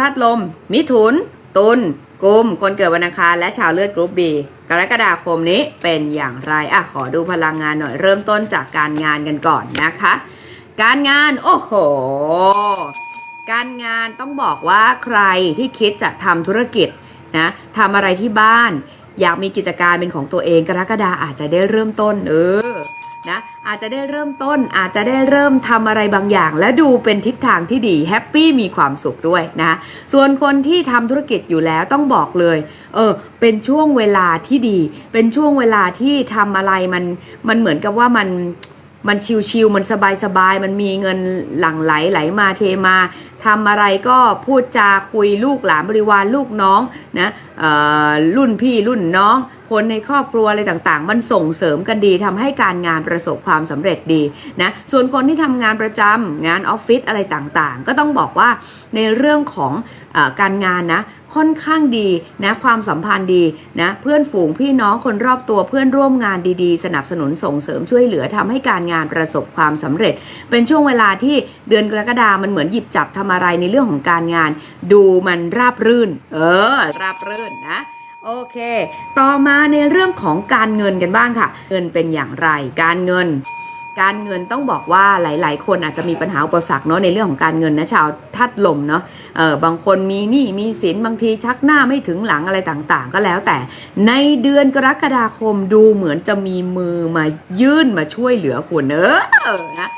ธาตุลม มิถุน ตุลกุม คนเกิดวันอังคารและชาวเลือดกรุ๊ปบีกรกฎาคมนี้เป็นอย่างไรอะขอดูพลังงานหน่อยเริ่มต้นจากการงานกันก่อนนะคะ การงานโอ้โห การงานต้องบอกว่าใครที่คิดจะทำธุรกิจนะทำอะไรที่บ้าน อยากมีกิจการเป็นของตัวเองกรกฎาอาจจะได้เริ่มต้นเออนะ อาจจะได้เริ่มต้นอาจจะได้เริ่มทำอะไรบางอย่าง และดูเป็นทิศทางที่ดีแฮปปี้มีความสุขด้วยนะส่วนคนที่ทำธุรกิจอยู่แล้วต้องบอกเลยเออเป็นช่วงเวลาที่ดี เป็นช่วงเวลาที่ทำอะไรมันมันเหมือนกับว่ามันมันชิวๆมันสบายๆ มันมีเงินหลั่งไหลไหลมาเทมาทำอะไรก็พูดจาคุยลูกหลานบริวารลูกน้องนะเออรุ่นพี่รุ่นน้อง คนในครอบครัวอะไรต่างๆ มันส่งเสริมกันดีทำให้การงานประสบความสำเร็จดีนะส่วนคนที่ทำงานประจำงานออฟฟิศอะไรต่างๆ ก็ต้องบอกว่าในเรื่องของอการงานนะค่อนข้างดีนะความสัมพันธ์ดีนะเพื่อนฝูงพี่น้องคนรอบตัวเพื่อนร่วมงานดีๆ สนับสนุนส่งเสริมช่วยเหลือทำให้การงานประสบความสำเร็จ เป็นช่วงเวลาที่เดือนกรกฎามันเหมือนหยิบจับทำอะไรในเรื่องของการงาน ดูมันราบรื่น เออ ราบรื่นนะโอเค ต่อมาในเรื่องของการเงินกันบ้างค่ะ เงินเป็นอย่างไร การเงิน การเงินต้องบอกว่าหลาย ๆ คนอาจจะมีปัญหาอุปสรรคเนาะในเรื่องของการเงินนะชาวทัดลมเนาะ เออบางคนมีหนี้มีสินบางทีชักหน้าไม่ถึงหลังอะไรต่าง ๆ ก็แล้วแต่ ในเดือนกรกฎาคมดูเหมือนจะมีมือมายื่นมาช่วยเหลือคุณเออนะ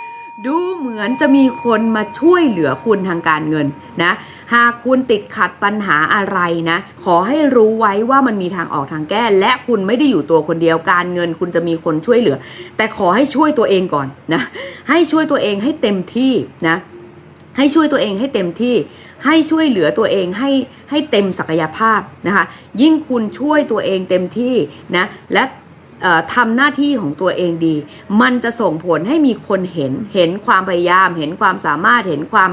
ดูเหมือนจะมีคนมาช่วยเหลือคุณทางการเงินนะ หากคุณติดขัดปัญหาอะไรนะ ขอให้รู้ไว้ว่ามันมีทางออกทางแก้ และคุณไม่ได้อยู่ตัวคนเดียวการเงิน คุณจะมีคนช่วยเหลือ แต่ขอให้ช่วยตัวเองก่อนนะ ให้ช่วยตัวเองให้เต็มที่นะ ให้ช่วยตัวเองให้เต็มที่ ให้ช่วยเหลือตัวเองให้ให้เต็มศักยภาพนะคะ ยิ่งคุณช่วยตัวเองเต็มที่นะ และ ทำหน้าที่ของตัวเองดี มันจะส่งผลให้มีคนเห็น เห็นความพยายาม เห็นความสามารถ เห็นความ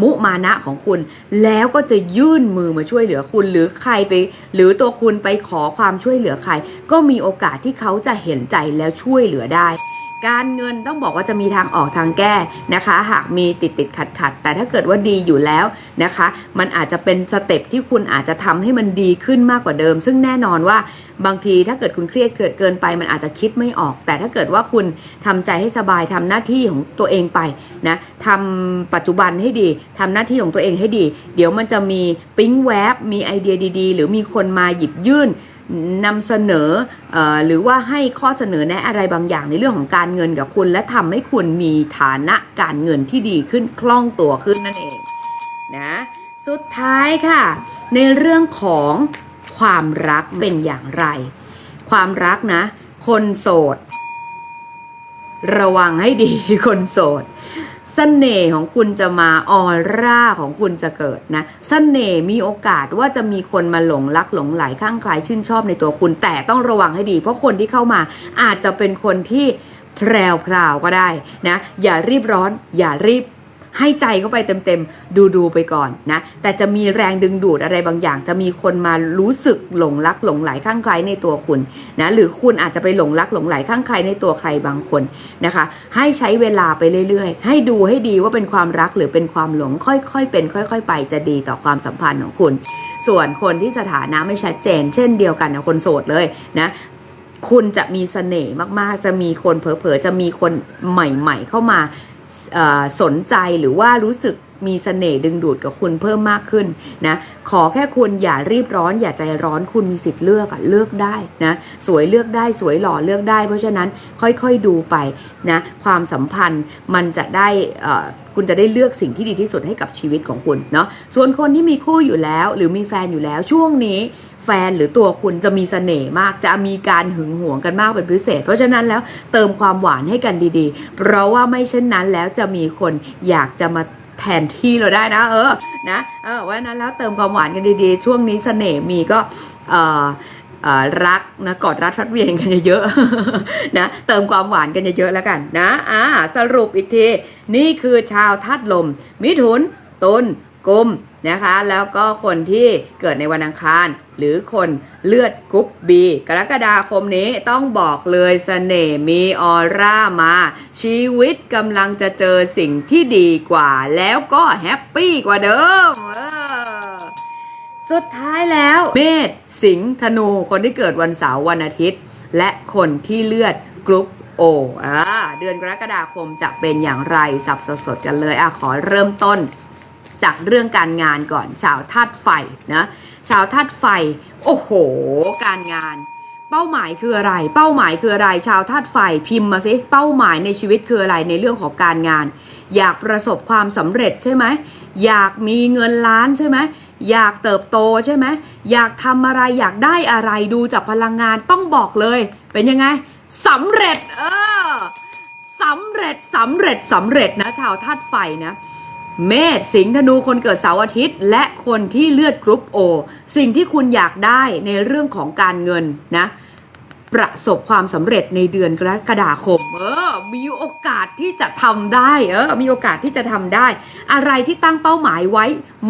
มุมานะของคุณ แล้วก็จะยื่นมือมาช่วยเหลือคุณ หรือใครไป หรือตัวคุณไปขอความช่วยเหลือใคร ก็มีโอกาสที่เขาจะเห็นใจแล้วช่วยเหลือได้ การเงินต้องบอกว่าจะมีทางออกทางแก้นะคะ หากมีติดติดขัดขัดแต่ถ้าเกิดว่าดีอยู่แล้วนะคะ มันอาจจะเป็นสเต็ปที่คุณอาจจะทำให้มันดีขึ้นมากกว่าเดิม ซึ่งแน่นอนว่าบางทีถ้าเกิดคุณเครียดเกิดเกินไป มันอาจจะคิดไม่ออก แต่ถ้าเกิดว่าคุณทำใจให้สบายทำหน้าที่ของตัวเองไปนะทำปัจจุบันให้ดีทำหน้าที่ของตัวเองให้ดี เดี๋ยวมันจะมีปิ๊งแวบมีไอเดียดี ๆ หรือมีคนมาหยิบยื่น นำเสนออหรือว่าให้ข้อเสนอแนะอะไรบางอย่างในเรื่องของการเงินกับคุณ และทำให้คุณมีฐานะการเงินที่ดีขึ้นคล่องตัวขึ้นนั่นเองนะสุดท้ายค่ะ ในเรื่องของความรักเป็นอย่างไร ความรักนะ คนโสด ระวังให้ดีคนโสด เสน่ห์ของคุณจะมาออร่าของคุณจะเกิดนะเสน่ห์มีโอกาสว่าจะมีคนมาหลงรักหลงไหลข้างใคลายชื่นชอบในตัวคุณ แต่ต้องระวังให้ดี เพราะคนที่เข้ามาอาจจะเป็นคนที่แพรวพราวๆก็ได้นะอย่ารีบร้อน อย่ารีบ ให้ใจเข้าไปเต็มๆ ดูดูๆไปก่อนนะ แต่จะมีแรงดึงดูดอะไรบางอย่าง จะมีคนมารู้สึกหลงรักหลงไหลข้างใครในตัวคุณนะ หรือคุณอาจจะไปหลงรักหลงไหลข้างใครในตัวใครบางคนนะคะ ให้ใช้เวลาไปเรื่อยๆ ให้ดูให้ดีว่าเป็นความรักหรือเป็นความหลง ค่อยๆ เป็น ค่อย ๆ ไปจะดีต่อความสัมพันธ์ของคุณ ส่วนคนที่สถานะไม่ชัดเจน เช่นเดียวกันกับคนโสดเลยนะคุณจะมีเสน่ห์มากๆ จะมีคนเผลอๆ จะมีคนใหม่ ๆ เข้ามา สนใจหรือว่ารู้สึกมีเสน่ห์ดึงดูดกับคุณเพิ่มมากขึ้นนะขอแค่คุณอย่ารีบร้อนอย่าใจร้อนคุณมีสิทธิ์เลือกอะเลือกได้นะสวยเลือกได้สวยหล่อเลือกได้ เพราะฉะนั้นค่อยๆดูไปนะความสัมพันธ์มันจะได้อ่อ คุณจะได้เลือกสิ่งที่ดีที่สุดให้กับชีวิตของคุณเนาะส่วนคนที่มีคู่อยู่แล้ว หรือมีแฟนอยู่แล้วช่วงนี้แฟนหรือตัวคุณจะมีเสน่ห์มากจะมีการหึงหวงกันมากเป็นพิเศษ เพราะฉะนั้นแล้วเติมความหวานให้กันดีๆ เพราะว่าไม่เช่นนั้นแล้วจะมีคนอยากจะมาแทนที่เราได้นะเออนะเออว่านั้นแล้วเติมความหวานกันดีๆ ช่วงนี้เสน่ห์มีก็เออ รักนะกอดรัดฟัดเวียนกันเยอะๆนะเติมความหวานกันเยอะๆแล้วกันนะอ่าสรุปอีกที นี่คือชาวธาตุลม มิถุนตุลกุมนะคะ แล้วก็คนที่เกิดในวันอังคาร หรือคนเลือดกรุ๊ปบีกรกฎาคมนี้ต้องบอกเลยเสน่ห์มีออร่ามา ชีวิตกำลังจะเจอสิ่งที่ดีกว่า แล้วก็แฮปปี้กว่าเดิมเออ สุดท้ายแล้ว เมษสิงห์ธนู คนที่เกิดวันเสาร์วันอาทิตย์ และคนที่เลือดกรุ๊ปโออ่าเดือนกรกฎาคมจะเป็นอย่างไรสับสดๆกันเลยอะขอเริ่มต้นจากเรื่องการงานก่อนชาวธาตุไฟนะชาวธาตุไฟ โอ้โห การงาน เป้าหมายคืออะไร เป้าหมายคืออะไร ชาวธาตุไฟพิมพ์มาสิ เป้าหมายในชีวิตคืออะไรในเรื่องของการงาน อยากประสบความสำเร็จใช่ไหม อยากมีเงินล้านใช่ไหม อยากเติบโตใช่ไหม อยากทำอะไร อยากได้อะไรดูจากพลังงานต้องบอกเลย เป็นยังไงสำเร็จ เออสำเร็จสำเร็จสำเร็จนะ ชาวธาตุไฟนะ เมษสิงห์ธนูคนเกิดเสาร์อาทิตย์ และคนที่เลือดกรุ๊ปโอสิ่งที่คุณอยากได้ในเรื่องของการเงินนะประสบความสำเร็จในเดือนกรกฎาคม เออ มีโอกาสที่จะทำได้ เออ มีโอกาสที่จะทำได้ อะไรที่ตั้งเป้าหมายไว้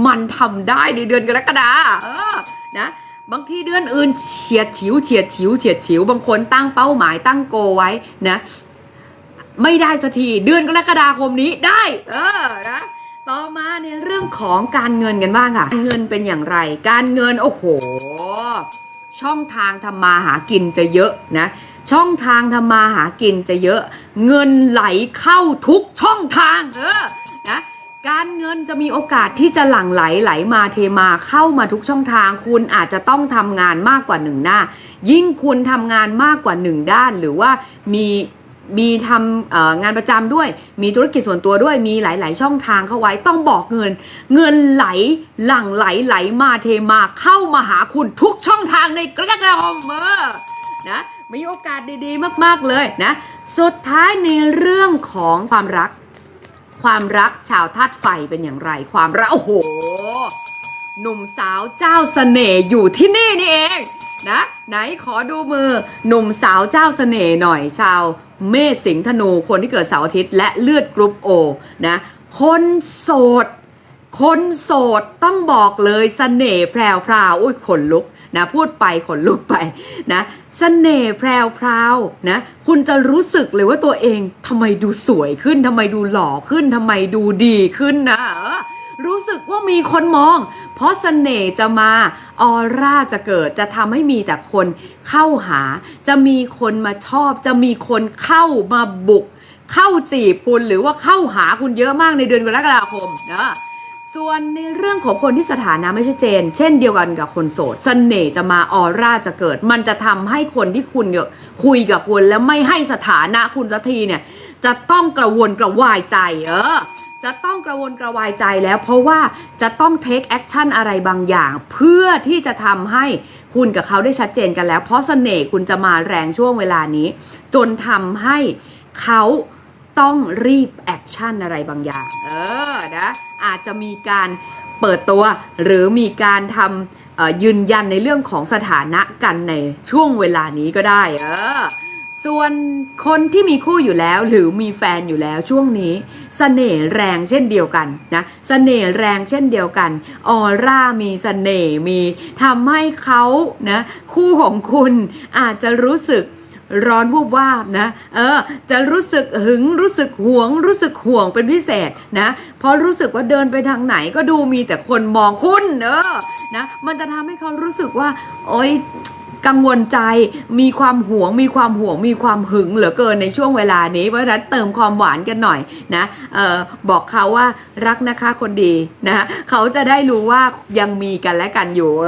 มันทำได้ในเดือนกรกฎาเออ นะ บางทีเดือนอื่นเฉียดฉิวเฉียดฉิวเฉียดฉิว บางคนตั้งเป้าหมายตั้งโกไว้นะ ไม่ได้สักที เดือนกรกฎาคมนี้ได้ เออ นะ ต่อมาในเรื่องของการเงินกันบ้างค่ะ การเงินเป็นอย่างไร การเงินโอ้โห ช่องทางทำมาหากินจะเยอะนะ ช่องทางทำมาหากินจะเยอะ เงินไหลเข้าทุกช่องทางเออนะการเงินจะมีโอกาสที่จะหลั่งไหลไหลมาเทมาเข้ามาทุกช่องทาง คุณอาจจะต้องทำงานมากกว่าหนึ่งหน้า ยิ่งคุณทำงานมากกว่าหนึ่งด้าน หรือว่ามี มีทำงานประจำด้วย มีธุรกิจส่วนตัวด้วย มีหลาย ๆ ช่องทางเข้าไว้ ต้องบอกเงิน เงินไหลหลั่งไหลไหลมาเทมาเข้ามาหาคุณทุกช่องทางในกระดาษเมอนะมีโอกาสดีๆ มาก ๆ เลยนะ สุดท้ายในเรื่องของความรัก ความรักชาวธาตุไฟเป็นอย่างไร ความรักโอ้โห หนุ่มสาวเจ้าเสน่ห์อยู่ที่นี่นี่เองนะไหนขอดูมือหนุ่มสาวเจ้าเสน่ห์หน่อยชาว เมษสิงธนูคนที่เกิดเสาร์อาทิตย์ และเลือดกรุ๊ปโอนะคนโสด คนโสดต้องบอกเลยเสน่ห์แพรวพราวอุ้ยขนลุกนะพูดไปขนลุกไปนะเสน่ห์แพรวพราวนะคุณจะรู้สึกเลยว่าตัวเองทำไมดูสวยขึ้นทำไมดูหล่อขึ้นทำไมดูดีขึ้นนะ รู้สึกว่ามีคนมอง เพราะเสน่ห์จะมาออร่าจะเกิดจะทำให้มีแต่คนเข้าหา จะมีคนมาชอบ จะมีคนเข้ามาบุก เข้าจีบคุณหรือว่าเข้าหาคุณเยอะมากในเดือนกรกฎาคมนะส่วนในเรื่องของคนที่สถานะไม่ชัดเจน เช่นเดียวกันกับคนโสดเสน่ห์จะมาออร่าจะเกิด มันจะทำให้คนที่คุณเนี่ยคุยกับคุณแล้วไม่ให้สถานะคุณสักทีเนี่ย จะต้องกระวนกระวายใจเออ จะต้องกระวนกระวายใจแล้วเพราะว่าจะต้องเทคแอคชั่นอะไรบางอย่าง เพื่อที่จะทำให้คุณกับเขาได้ชัดเจนกันแล้ว เพราะเสน่ห์คุณจะมาแรงช่วงเวลานี้ จนทำให้เขาต้องรีบแอคชั่นอะไรบางอย่าง เออนะอาจจะมีการเปิดตัว หรือมีการทำยืนยันในเรื่องของสถานะกันในช่วงเวลานี้ก็ได้ เออ ส่วนคนที่มีคู่อยู่แล้วหรือมีแฟนอยู่แล้วช่วงนี้สเสน่ห์แรงเช่นเดียวกันนะสเสน่ห์แรงเช่นเดียวกันออร่ามีสเสน่ห์มีทำให้เขานะคู่ของคุณอาจจะรู้สึกร้อนวูบวาบนะ เออ จะรู้สึกหึง รู้สึกหวง รู้สึกห่วงเป็นพิเศษนะ เพราะรู้สึกว่าเดินไปทางไหนก็ดูมีแต่คนมองคุณเออ นะ มันจะทำให้เขารู้สึกว่า โอ๊ย กังวลใจมีความหวง มีความหวง มีความหึงเหลือเกินในช่วงเวลานี้ เพราะฉะนั้นเติมความหวานกันหน่อยนะเออบอกเขาว่ารักนะคะคนดีนะเขาจะได้รู้ว่ายังมีกันและกันอยู่เอ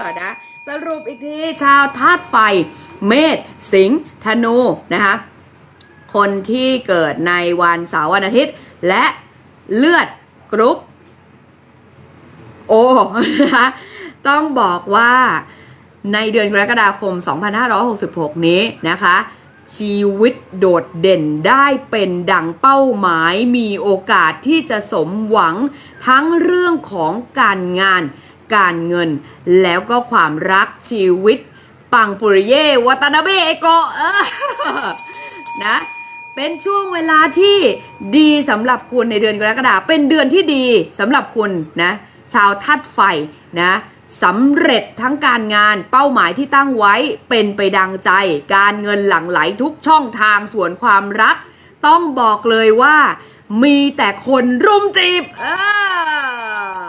อนะสรุปอีกทีชาวธาตุไฟ เมษสิงห์ธนูนะคะคนที่เกิดในวันเสาร์วันอาทิตย์ และเลือดกรุ๊ปโอ้นะคะต้องบอกว่า ในเดือนกรกฎาคม 2566 นี้นะคะ ชีวิตโดดเด่นได้เป็นดังเป้าหมายมีโอกาสที่จะสมหวังทั้งเรื่องของการงาน การเงิน แล้วก็ความรักชีวิต ปังปุริเยวัตนาเบเอโกะนะเป็นช่วงเวลาที่ดีสำหรับคุณในเดือนกรกฎาเป็นเดือนที่ดีสำหรับคุณนะ ชาวทัดไฟนะ สำเร็จทั้งการงานเป้าหมายที่ตั้งไว้เป็นไปดังใจ การเงินหลั่งไหลทุกช่องทางส่วนความรัก ต้องบอกเลยว่า มีแต่คนรุมจีบ เออ